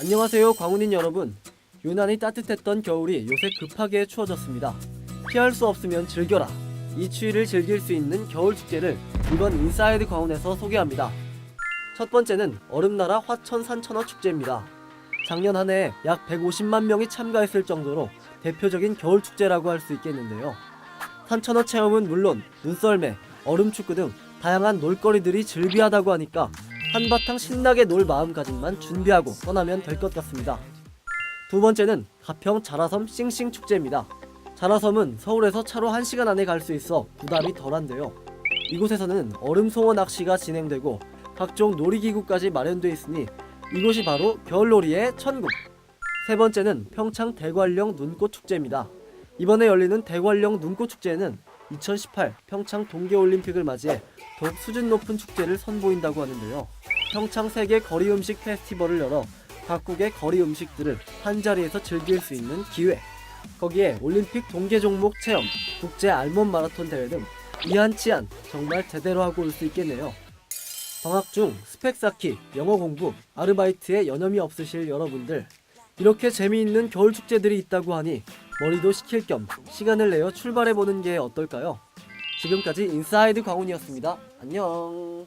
안녕하세요 광운인 여러분. 유난히 따뜻했던 겨울이 요새 급하게 추워졌습니다. 피할 수 없으면 즐겨라. 이 추위를 즐길 수 있는 겨울 축제를 이번 인사이드 광운에서 소개합니다. 첫 번째는 얼음나라 화천 산천어 축제입니다. 작년 한 해 약 150만 명이 참가했을 정도로 대표적인 겨울 축제라고 할 수 있겠는데요. 산천어 체험은 물론 눈썰매, 얼음축구 등 다양한 놀거리들이 즐비하다고 하니까 한바탕 신나게 놀 마음가짐만 준비하고 떠나면 될 것 같습니다. 두 번째는 가평 자라섬 싱싱 축제입니다. 자라섬은 서울에서 차로 1시간 안에 갈 수 있어 부담이 덜한데요. 이곳에서는 얼음송어 낚시가 진행되고 각종 놀이기구까지 마련되어 있으니 이곳이 바로 겨울놀이의 천국. 세 번째는 평창 대관령 눈꽃 축제입니다. 이번에 열리는 대관령 눈꽃 축제는 2018 평창 동계올림픽을 맞이해 더욱 수준 높은 축제를 선보인다고 하는데요. 평창 세계 거리 음식 페스티벌을 열어 각국의 거리 음식들을 한 자리에서 즐길 수 있는 기회. 거기에 올림픽 동계 종목 체험, 국제 알몬 마라톤 대회 등 이한치 한 정말 제대로 하고 올 수 있겠네요. 방학 중 스펙 쌓기, 영어 공부, 아르바이트에 여념이 없으실 여러분들 이렇게 재미있는 겨울 축제들이 있다고 하니 머리도 식힐 겸 시간을 내어 출발해 보는 게 어떨까요? 지금까지 인사이드 광운이었습니다. 안녕.